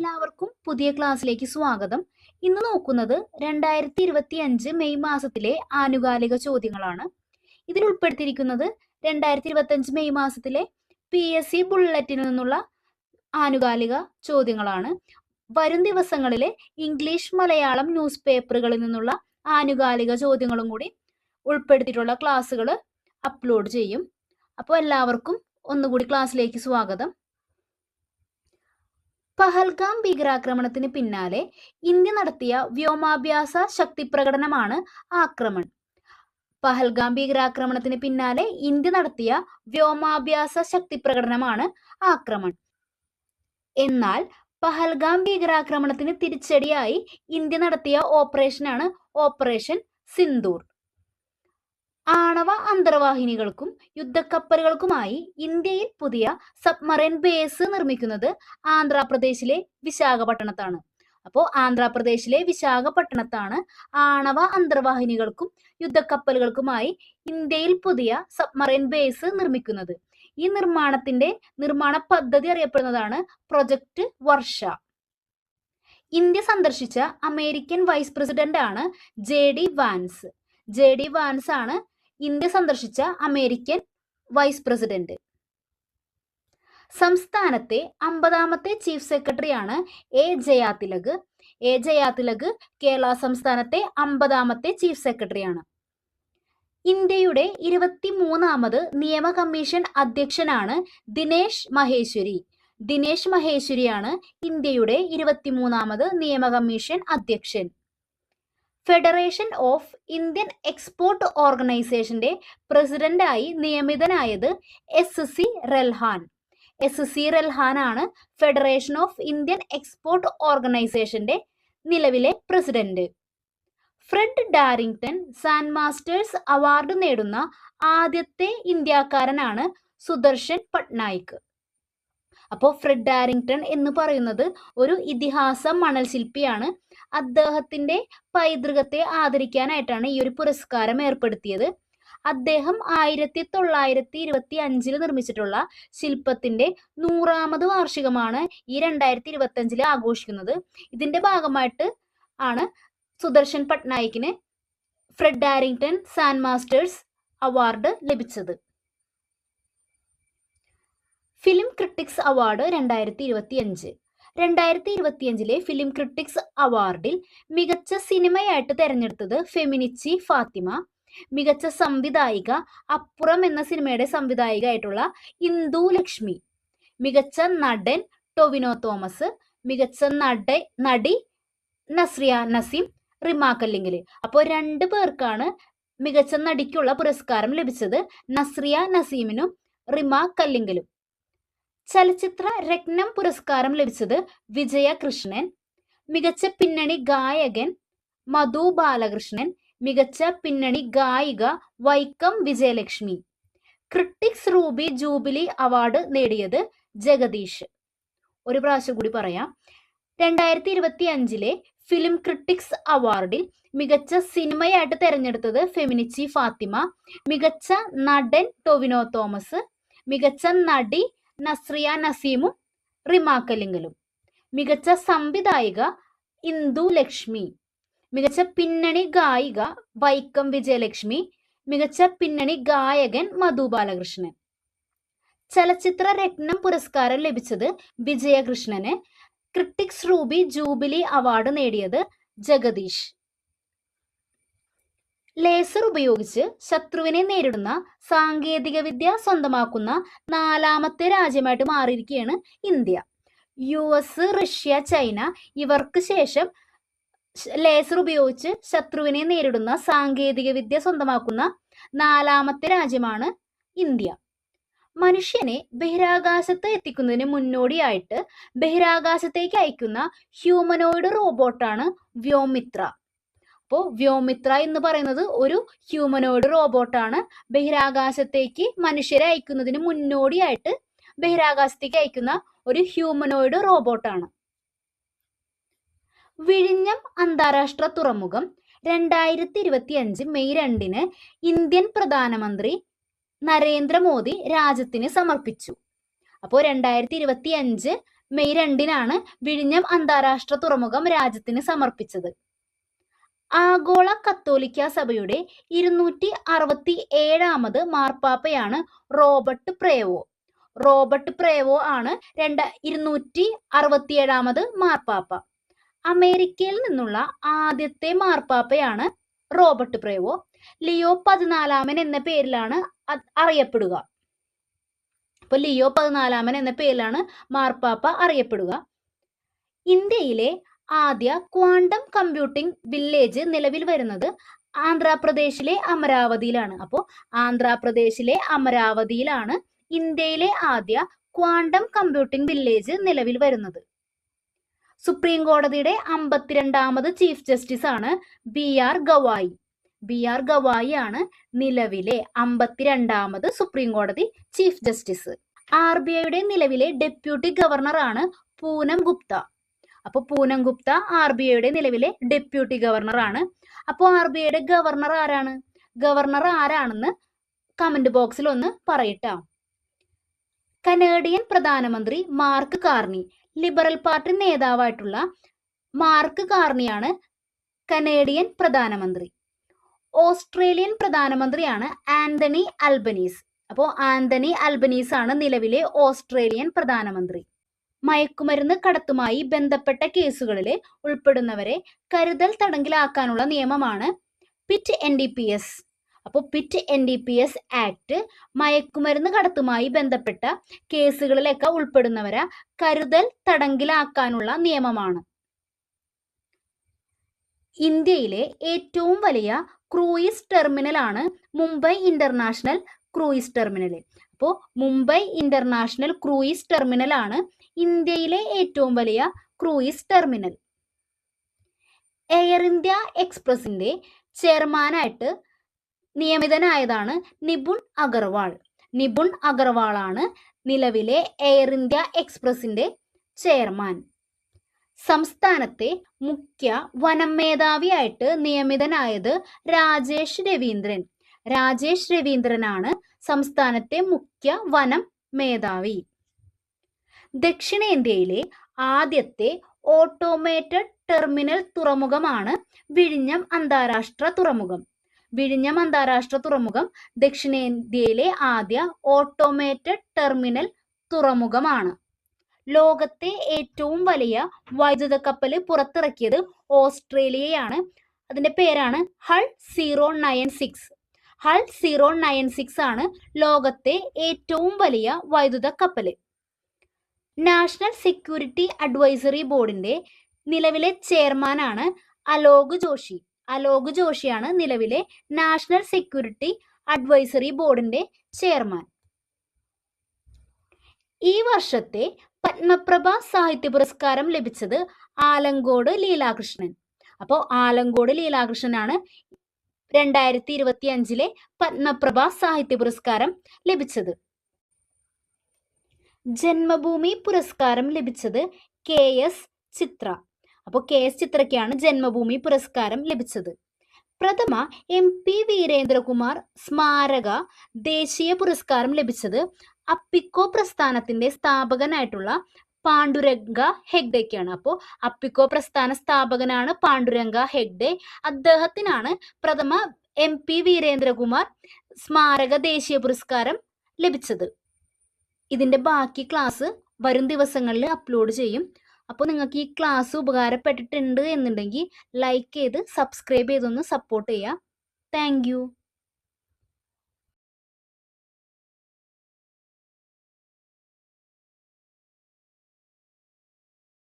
എല്ലാവർക്കും പുതിയ ക്ലാസ്സിലേക്ക് സ്വാഗതം. ഇന്ന് നോക്കുന്നത് രണ്ടായിരത്തി ഇരുപത്തി അഞ്ച് മെയ് മാസത്തിലെ ആനുകാലിക ചോദ്യങ്ങളാണ്. ഇതിൽ ഉൾപ്പെടുത്തിയിരിക്കുന്നത് രണ്ടായിരത്തി ഇരുപത്തി അഞ്ച് മെയ് മാസത്തിലെ പി എസ് സി ബുള്ളറ്റിൽ നിന്നുള്ള ആനുകാലിക ചോദ്യങ്ങളാണ്. വരും ദിവസങ്ങളിലെ ഇംഗ്ലീഷ് മലയാളം ന്യൂസ് പേപ്പറുകളിൽ നിന്നുള്ള ആനുകാലിക ചോദ്യങ്ങളും കൂടി ഉൾപ്പെടുത്തിയിട്ടുള്ള ക്ലാസ്സുകൾ അപ്ലോഡ് ചെയ്യും. അപ്പോൾ എല്ലാവർക്കും ഒന്നുകൂടി ക്ലാസ്സിലേക്ക് സ്വാഗതം. പഹൽഗാം ഭീകരാക്രമണത്തിന് പിന്നാലെ ഇന്ത്യ നടത്തിയ വ്യോമാഭ്യാസ ശക്തിപ്രകടനമാണ് ആക്രമണം പഹൽഗാം ഭീകരാക്രമണത്തിന് പിന്നാലെ ഇന്ത്യ നടത്തിയ വ്യോമാഭ്യാസ ശക്തിപ്രകടനമാണ് ആക്രമണം എന്നാൽ പഹൽഗാം ഭീകരാക്രമണത്തിന് തിരിച്ചടിയായി ഇന്ത്യ നടത്തിയ ഓപ്പറേഷനാണ് ഓപ്പറേഷൻ സിന്ദൂർ. അന്തർവാഹിനികൾക്കും യുദ്ധക്കപ്പലുകൾക്കുമായി ഇന്ത്യയിൽ പുതിയ സബ്മറൈൻ ബേസ് നിർമ്മിക്കുന്നത് ആന്ധ്രാപ്രദേശിലെ വിശാഖപട്ടണത്താണ്. അപ്പോൾ ആന്ധ്രാപ്രദേശിലെ വിശാഖപട്ടണത്താണ് ആണവ അന്തർവാഹിനികൾക്കും യുദ്ധക്കപ്പലുകൾക്കുമായി ഇന്ത്യയിൽ പുതിയ സബ്മറൈൻ ബേസ് നിർമ്മിക്കുന്നത്. ഈ നിർമ്മാണത്തിന്റെ നിർമ്മാണ പദ്ധതി അറിയപ്പെടുന്നതാണ് പ്രൊജക്ട് വർഷ. ഇന്ത്യ സന്ദർശിച്ച അമേരിക്കൻ വൈസ് പ്രസിഡന്റ് ആണ് J D Vance. J D Vance ആണ് ഇന്ത്യ സന്ദർശിച്ച അമേരിക്കൻ വൈസ് പ്രസിഡന്റ്. സംസ്ഥാനത്തെ അമ്പതാമത്തെ ചീഫ് സെക്രട്ടറിയാണ് എ ജയാതിലക്. എ ജയാതിലക് കേരള സംസ്ഥാനത്തെ അമ്പതാമത്തെ ചീഫ് സെക്രട്ടറിയാണ്. ഇന്ത്യയുടെ ഇരുപത്തിമൂന്നാമത് നിയമ കമ്മീഷൻ അധ്യക്ഷനാണ് ദിനേശ് മഹേശ്വരി. ദിനേശ് മഹേശ്വരിയാണ് ഇന്ത്യയുടെ ഇരുപത്തിമൂന്നാമത് നിയമ കമ്മീഷൻ അധ്യക്ഷൻ. ഫെഡറേഷൻ ഓഫ് ഇന്ത്യൻ എക്സ്പോർട്ട് ഓർഗനൈസേഷന്റെ പ്രസിഡന്റായി നിയമിതനായത് S C Relhan S C Relhan ആണ് ഫെഡറേഷൻ ഓഫ് ഇന്ത്യൻ എക്സ്പോർട്ട് ഓർഗനൈസേഷന്റെ നിലവിലെ president. Fred Darington sand masters award നേടുന്ന ആദ്യത്തെ ഇന്ത്യക്കാരനാണ് സുദർശൻ പട്നായിക്. അപ്പോൾ ഫ്രെഡ് ഡാരിങ്ടൺ എന്ന് പറയുന്നത് ഒരു ഇതിഹാസ മണൽ ശില്പിയാണ് അദ്ദേഹത്തിന്റെ പൈതൃകത്തെ ആദരിക്കാനായിട്ടാണ് ഈ ഒരു പുരസ്കാരം ഏർപ്പെടുത്തിയത്. അദ്ദേഹം ആയിരത്തി തൊള്ളായിരത്തി ഇരുപത്തി അഞ്ചിൽ നിർമ്മിച്ചിട്ടുള്ള ശില്പത്തിന്റെ നൂറാമത് വാർഷികമാണ് ഈ രണ്ടായിരത്തി ഇരുപത്തി അഞ്ചിൽ ആഘോഷിക്കുന്നത്. ഇതിന്റെ ഭാഗമായിട്ട് ആണ് Sudarshan പട്നായിക്കിന് Fred Darington sand masters award ലഭിച്ചത്. ഫിലിം ക്രിട്ടിക്സ് അവാർഡ് രണ്ടായിരത്തി ഇരുപത്തി അഞ്ച് രണ്ടായിരത്തി ഇരുപത്തിയഞ്ചിലെ ഫിലിം ക്രിട്ടിക്സ് അവാർഡിൽ മികച്ച സിനിമയായിട്ട് തെരഞ്ഞെടുത്തത് ഫെമിനിച്ചി ഫാത്തിമ. മികച്ച സംവിധായിക അപ്പുറം എന്ന സിനിമയുടെ സംവിധായികയായിട്ടുള്ള ഇന്ദു ലക്ഷ്മി. മികച്ച നടൻ ടൊവിനോ തോമസ്. മികച്ച നട നടി നസ്രിയ നസീം റിമാക്കല്ലെങ്കിൽ അപ്പോൾ രണ്ട് പേർക്കാണ് മികച്ച നടിക്കുള്ള പുരസ്കാരം ലഭിച്ചത് നസ്രിയ നസീമിനും റിമ കല്ലിങ്കലും ചലച്ചിത്ര രത്നം പുരസ്കാരം ലഭിച്ചത് വിജയ കൃഷ്ണൻ മികച്ച പിന്നണി ഗായകൻ മധു ബാലകൃഷ്ണൻ മികച്ച പിന്നണി ഗായിക Vaikom Vijayalakshmi. Critics ruby jubilee award നേടിയത് ജഗദീഷ്. ഒരു പ്രാവശ്യം കൂടി പറയാം. രണ്ടായിരത്തി ഇരുപത്തി അഞ്ചിലെ ഫിലിം ക്രിട്ടിക്സ് അവാർഡിൽ മികച്ച സിനിമയായിട്ട് തെരഞ്ഞെടുത്തത് ഫെമിനിച്ചി ഫാത്തിമ മികച്ച നടൻ ടൊവിനോ തോമസ് മികച്ച നടി നസ്രിയ നസീമും റിമാക്കലിംഗലും. മികച്ച സംവിധായിക ഇന്ദു ലക്ഷ്മി. മികച്ച പിന്നണി ഗായിക വൈക്കം വിജയലക്ഷ്മി. മികച്ച പിന്നണി ഗായകൻ മധു ബാലകൃഷ്ണൻ. ചലച്ചിത്ര രത്നം പുരസ്കാരം ലഭിച്ചത് വിജയകൃഷ്ണന്. ക്രിട്ടിക്സ് റൂബി ജൂബിലി അവാർഡ് നേടിയത് ജഗദീഷ്. ലേസർ ഉപയോഗിച്ച് ശത്രുവിനെ നേരിടുന്ന സാങ്കേതിക വിദ്യ സ്വന്തമാക്കുന്ന നാലാമത്തെ രാജ്യമായിട്ട് മാറിയിരിക്കുകയാണ് India. U S Russia China ഇവർക്ക് ശേഷം ലേസർ ഉപയോഗിച്ച് ശത്രുവിനെ നേരിടുന്ന സാങ്കേതിക വിദ്യ സ്വന്തമാക്കുന്ന നാലാമത്തെ രാജ്യമാണ് ഇന്ത്യ. മനുഷ്യനെ ബഹിരാകാശത്ത് എത്തിക്കുന്നതിന് മുന്നോടിയായിട്ട് ബഹിരാകാശത്തേക്ക് അയക്കുന്ന ഹ്യൂമനോയിഡ് റോബോട്ടാണ് വ്യോമിത്ര. അപ്പോൾ വ്യോമിത്ര എന്ന് പറയുന്നത് ഒരു ഹ്യൂമനോയിഡ് റോബോട്ടാണ് ബഹിരാകാശത്തേക്ക് മനുഷ്യരെ അയക്കുന്നതിന് മുന്നോടിയായിട്ട് ബഹിരാകാശത്തേക്ക് അയക്കുന്ന ഒരു ഹ്യൂമനോയിഡ് റോബോട്ടാണ് വിഴിഞ്ഞം അന്താരാഷ്ട്ര തുറമുഖം രണ്ടായിരത്തി ഇരുപത്തി അഞ്ച് മെയ് രണ്ടിന് ഇന്ത്യൻ പ്രധാനമന്ത്രി നരേന്ദ്രമോദി രാജ്യത്തിന് സമർപ്പിച്ചു. അപ്പോൾ രണ്ടായിരത്തി ഇരുപത്തി അഞ്ച് മെയ് രണ്ടിനാണ് വിഴിഞ്ഞം അന്താരാഷ്ട്ര തുറമുഖം രാജ്യത്തിന് സമർപ്പിച്ചത്. ആഗോള കത്തോലിക്ക സഭയുടെ ഇരുന്നൂറ്റി അറുപത്തി ഏഴാമത് മാർപ്പാപ്പയാണ് റോബർട്ട് പ്രേവോ. റോബർട്ട് പ്രേവോ ആണ് രണ്ട് ഇരുന്നൂറ്റി അറുപത്തിയേഴാമത് മാർപ്പാപ്പ. അമേരിക്കയിൽ നിന്നുള്ള ആദ്യത്തെ മാർപ്പാപ്പയാണ് റോബർട്ട് പ്രേവോ. ലിയോ പതിനാലാമൻ എന്ന പേരിലാണ് അറിയപ്പെടുക. അപ്പൊ ലിയോ പതിനാലാമൻ എന്ന പേരിലാണ് മാർപ്പാപ്പ അറിയപ്പെടുക. ഇന്ത്യയിലെ ആദ്യ ക്വാണ്ടം കമ്പ്യൂട്ടിംഗ് വില്ലേജ് നിലവിൽ വരുന്നത് ആന്ധ്രാപ്രദേശിലെ അമരാവതിയിലാണ്. അപ്പോൾ ആന്ധ്രാപ്രദേശിലെ അമരാവതിയിലാണ് ഇന്ത്യയിലെ ആദ്യ ക്വാണ്ടം കമ്പ്യൂട്ടിംഗ് വില്ലേജ് നിലവിൽ വരുന്നത്. സുപ്രീം കോടതിയുടെ അമ്പത്തിരണ്ടാമത് ചീഫ് ജസ്റ്റിസ് ആണ് B R Gavai. B R Gavai ആണ് നിലവിലെ അമ്പത്തിരണ്ടാമത് സുപ്രീം കോടതി ചീഫ് ജസ്റ്റിസ്. ആർ ബി ഐയുടെ നിലവിലെ ഡെപ്യൂട്ടി ഗവർണർ ആണ് പൂനം ഗുപ്ത. അപ്പോൾ പൂനം ഗുപ്ത ആർ ബി ഐയുടെ നിലവിലെ ഡെപ്യൂട്ടി ഗവർണർ ആണ് അപ്പോൾ ആർ ബി ഐയുടെ ഗവർണർ ആരാണ്? ഗവർണർ ആരാണെന്ന് കമന്റ് ബോക്സിൽ ഒന്ന് പറയട്ടാ. കനേഡിയൻ പ്രധാനമന്ത്രി മാർക്ക് കാർണി ലിബറൽ പാർട്ടി നേതാവായിട്ടുള്ള മാർക്ക് കാർണിയാണ് കനേഡിയൻ പ്രധാനമന്ത്രി. ഓസ്ട്രേലിയൻ പ്രധാനമന്ത്രിയാണ് ആന്റണി അൽബനീസ് അപ്പോ ആന്റണി അൽബനീസ് ആണ് നിലവിലെ ഓസ്ട്രേലിയൻ പ്രധാനമന്ത്രി. മയക്കുമരുന്ന് കടത്തുമായി ബന്ധപ്പെട്ട കേസുകളിൽ ഉൾപ്പെടുന്നവരെ കരുതൽ തടങ്കിലാക്കാനുള്ള നിയമമാണ് PIT N D P S അപ്പോൾ PIT N D P S act മയക്കുമരുന്ന് കടത്തുമായി ബന്ധപ്പെട്ട കേസുകളിലൊക്കെ ഉൾപ്പെടുന്നവരെ കരുതൽ തടങ്കിലാക്കാനുള്ള നിയമമാണ്. ഇന്ത്യയിലെ ഏറ്റവും വലിയ ക്രൂയിസ് ടെർമിനലാണ് മുംബൈ ഇന്റർനാഷണൽ ക്രൂയിസ് ടെർമിനൽ അപ്പോൾ മുംബൈ ഇന്റർനാഷണൽ ക്രൂയിസ് ടെർമിനൽ ആണ് ഇന്ത്യയിലെ ഏറ്റവും വലിയ ക്രൂയിസ് ടെർമിനൽ. എയർ ഇന്ത്യ എക്സ്പ്രസിന്റെ ചെയർമാനായിട്ട് നിയമിതനായതാണ് നിപുൺ അഗർവാൾ. നിപുൺ അഗർവാളാണ് നിലവിലെ എയർ ഇന്ത്യ എക്സ്പ്രസിന്റെ ചെയർമാൻ. സംസ്ഥാനത്തെ മുഖ്യ വനം മേധാവിയായിട്ട് നിയമിതനായത് രാജേഷ് രവീന്ദ്രൻ. രാജേഷ് രവീന്ദ്രനാണ് സംസ്ഥാനത്തെ മുഖ്യ വനം മേധാവി. ദക്ഷിണേന്ത്യയിലെ ആദ്യത്തെ ഓട്ടോമേറ്റഡ് ടെർമിനൽ തുറമുഖമാണ് വിഴിഞ്ഞം അന്താരാഷ്ട്ര തുറമുഖം. വിഴിഞ്ഞം അന്താരാഷ്ട്ര തുറമുഖം ദക്ഷിണേന്ത്യയിലെ ആദ്യ ഓട്ടോമേറ്റഡ് ടെർമിനൽ തുറമുഖമാണ്. ലോകത്തെ ഏറ്റവും വലിയ വൈദ്യുത കപ്പൽ പുറത്തിറക്കിയത് ഓസ്ട്രേലിയയാണ്. അതിന്റെ പേരാണ് hull zero nine six. Hull zero nine six ആണ് ലോകത്തെ ഏറ്റവും വലിയ വൈദ്യുത കപ്പൽ നാഷണൽ സെക്യൂരിറ്റി അഡ്വൈസറി ബോർഡിന്റെ നിലവിലെ ചെയർമാനാണ് അലോക് ജോഷി. അലോക് ജോഷിയാണ് നിലവിലെ നാഷണൽ സെക്യൂരിറ്റി അഡ്വൈസറി ബോർഡിന്റെ ചെയർമാൻ. ഈ വർഷത്തെ പത്മപ്രഭ സാഹിത്യ പുരസ്കാരം ലഭിച്ചത് ആലങ്കോട് ലീലാകൃഷ്ണൻ. അപ്പോൾ ആലങ്കോട് ലീലാകൃഷ്ണനാണ് രണ്ടായിരത്തി ഇരുപത്തി അഞ്ചിലെ പത്മപ്രഭ സാഹിത്യ പുരസ്കാരം ലഭിച്ചത്. ജന്മഭൂമി പുരസ്കാരം ലഭിച്ചത് കെ എസ് ചിത്ര. അപ്പോൾ കെ എസ് ചിത്രയ്ക്കാണ് ജന്മഭൂമി പുരസ്കാരം ലഭിച്ചത്. പ്രഥമ എം പി വീരേന്ദ്രകുമാർ സ്മാരക ദേശീയ പുരസ്കാരം ലഭിച്ചത് അപ്പിക്കോ പ്രസ്ഥാനത്തിന്റെ സ്ഥാപകനായിട്ടുള്ള പാണ്ഡുരംഗ ഹെഗ്ഡയ്ക്കാണ് അപ്പോൾ അപ്പിക്കോ പ്രസ്ഥാന സ്ഥാപകനാണ് പാണ്ഡുരംഗ ഹെഗ്ഡെ. അദ്ദേഹത്തിനാണ് പ്രഥമ എം പി വീരേന്ദ്രകുമാർ സ്മാരക ദേശീയ പുരസ്കാരം ലഭിച്ചത്. ഇതിന്റെ ബാക്കി ക്ലാസ് വരും ദിവസങ്ങളിൽ അപ്ലോഡ് ചെയ്യും. അപ്പോൾ നിങ്ങൾക്ക് ഈ ക്ലാസ് ഉപകാരപ്പെട്ടിട്ടുണ്ട് എന്നുണ്ടെങ്കിൽ ലൈക്ക് ചെയ്ത് സബ്സ്ക്രൈബ് ചെയ്തൊന്ന് സപ്പോർട്ട് ചെയ്യുക താങ്ക്